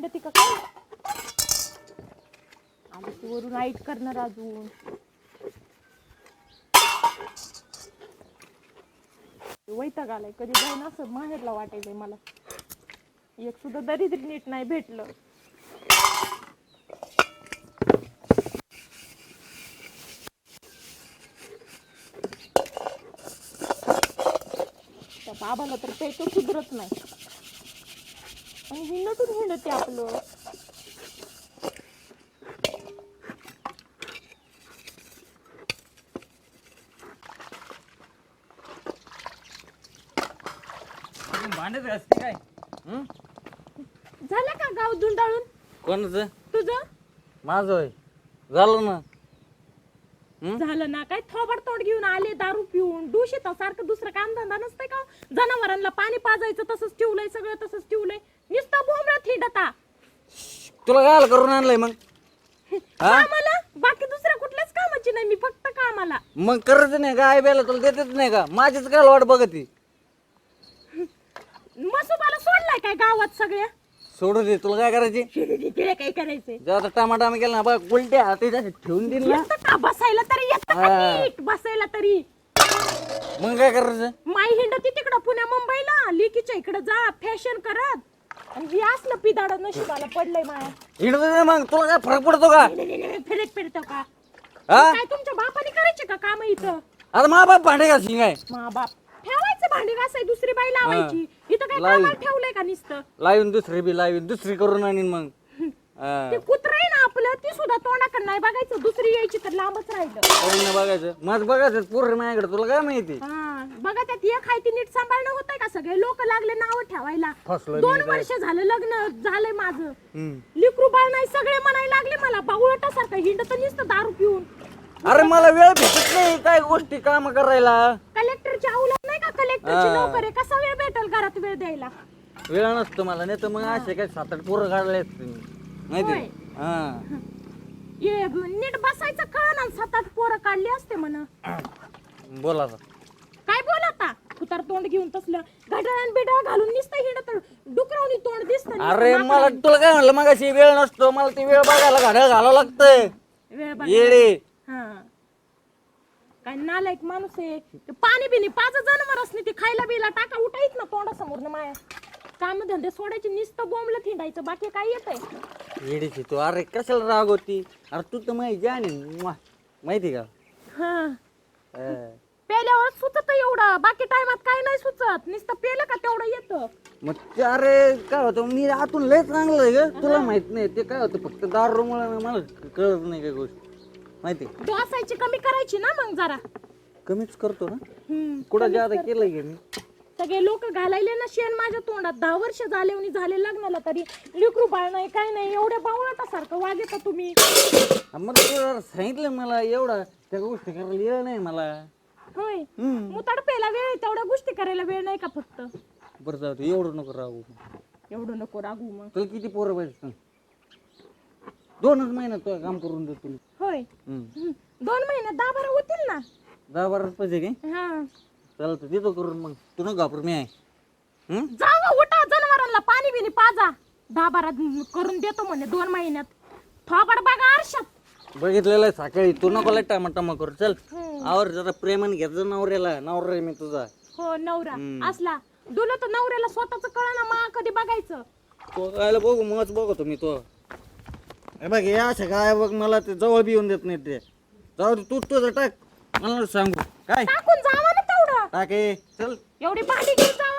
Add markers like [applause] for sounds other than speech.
हिंडती का काय? आली तू वरून आईट करणार अजून. वैताग आलाय. कधी जाईन असं माहेरला वाटायचंय मला. एक सुद्धा दरिद्री नीट नाही भेटलं. बाबाला तर पेट सुधरत नाही. हिंडतून हिंडते आपलं. भांडत असते काय? हं? झालं का गाव धुंडाळून? कोणाचं? तुझं? माझं होय. झालं ना. हं? झालं ना. काय थोबड तोड घेऊन आले दारू पिऊन. दूषित सारखं दुसरं काम धंदा नसतंय का हो? जनावरांना पाणी पाजायचं तसंच ठेवलंय सगळं तसंच ठेवलंय. तुला काय करून आणलंय मग. [laughs] हा? कामाला? बाकी दुसऱ्या कुठल्याच कामाची नाही मी फक्त कामाला. मग करायचं नाही का? आई बेला तुला देतच नाही का? माझीच काय वाट बघत ती [laughs] मसोबाला सोडलाय काय गावात सगळ्या? सोडू दे तुला काय करायची [laughs] तिला काय करायचंय? आता टमाटा आम्ही केला ना बघ उलट्या हाती ठेवून दिल ना. येतं का? बसायला तरी येतं का हा. नीट? बसायला तरी. मग काय करायचं? माई हिंडती तिकडं पुण्या मुंबईला. लिकीच्या इकडं जा फॅशन करत. आणि हे असलं पिदाड नशिबाला पडलंय माया. नाही मग तुला काय फरक पडतो का? फिरत फिरतो का? हा? काय तुमच्या बापाने करायचे का काम इथं? आता मा बाप भांडे घालशील काय? मा बाप. ठेवायचं भांडी घासाय दुसरी बाई लावायची. इथं काय लावी. कामाला ठेवलंय का नुसतं? लावीन दुसरी बी लावीन दुसरी करून आणीन मग. हा. ते कुत्र आहे ना सुद्धा तोंडाकडे नाही बघायचं दुसरी यायची तर लांबच राहिलं. बघायचं. मग बघायचं पूर्ण माझ्याकडे तुला काय माहिती? हा बघा त्यात एक आहे ती नीट सांभाळणं होतंय का सगळे? लोक लागले नाव ठेवायला. फसलो दोन वर्ष झालं लग्न झालंय माझं. हम्म. लिकरू बाळ नाही सगळे म्हणायला लागले मला बावळटासारखं हिंडत नुसतं दारू पिऊन. अरे मला वेळ भेटत नाही काय गोष्टी काम करायला. कलेक्टरची अवलंब नाही का? कलेक्टरची हा. नोकर आहे. कसा वेळ भेटेल घरात वेळ द्यायला? वेळ नसतो मला नाही तर मग असे काय सात आठ पोरं काढले असते मी माहिती होय. हा. ये नीट बसायचं कळ ना सात आठ पोरं काढली असते म्हण. बोला आता. काय बोल आता? उतार तोंड घेऊन तसलं घड्याळ बिडाळ घालून निसतं हिंडत डुकरावनी तोंड दिसत अरे मला तुला काय म्हणलं? मग अशी वेळ नसतो. मला ती वेळ बघायला घड्याळ घालावं लागतंय. वेळ बघ येडे. हा. काय नालायक माणूस आहे. ते पाणी बिनी पाच जनावरच नाही ते खायला बिला टाका उठायच ना तोंडासमोर माया. काम धंदे सोडायचे नुसतं बोंबलं थिंडायचं. बाकी काय येतंय? येडीची तू. अरे कशाला राग होती? अरे तू तर माहिती जाणे माहिती का? हा. पेल्यावर सुचत एवढं. बाकी टायमात काय नाही सुचत. नुसतं पेलं का तेवढं येतं. मग ते अरे काय होतं? मी आतून लय चांगलं आहे ग. तुला माहीत नाही. ते काय होतं? फक्त दारूमुळे मला कळत नाही काय गोष्ट. माहिती? डोसायची कमी करायची ना मग जरा. कमीच करतो ना. हम्म. कुठं जादा केलंय की मी? सगळे लोक घालायले ना शेण माझ्या तोंडात. दहा वर्ष झाले आणि झाले लग्नाला तरी. लिकरू बाळ नाही काय नाही एवढ्या बावळटासारखं वागेता तुम्ही. मग सांगितलं मला एवढा त्या गोष्टी करायला येळ नाही मला. होय. मुताड पेला वेळ आहे, तेवढ्या गोष्टी करायला वेळ नाही का फक्त? बरं जाऊ दे एवढं नको राहू एवढं नको रागू मग. तुला किती पोरं पाहिजे सांग. दोनच महिन्यात तुला काम करून देतो होय. हम्म. दोन महिन्यात दहा बारा होतील ना? दहा बाराच पाहिजे काय हा. चालतं देतो करून मग. तू नको घाबरू मी आहे. हम्म? जावा उठा जनावरांना पाणी बिनी पाजा. दहा बारा करून देतो म्हणे दोन महिन्यात. थोबड बघा आरशात. बघितलेलं आहे सकाळी तू नको लय टामा टामा करू. चल. आवर जरा प्रेमाने घ्यायचं नवऱ्याला. नवरा आहे मी तुझा. हो नवरा. असला. डुलं तर नवऱ्याला स्वतःच कळ ना मा कधी बघायचं. तो काय बघू मगच बघतो मी तो. हे बघ हे अशा काय बघ मला ते जवळ बी येऊन देत नाही ते. जाऊ दे तू तुझं टाक. मला नको सांगू. काय? टाकून जावा ना टाक. चल. एवढी पाठी घेऊन जावा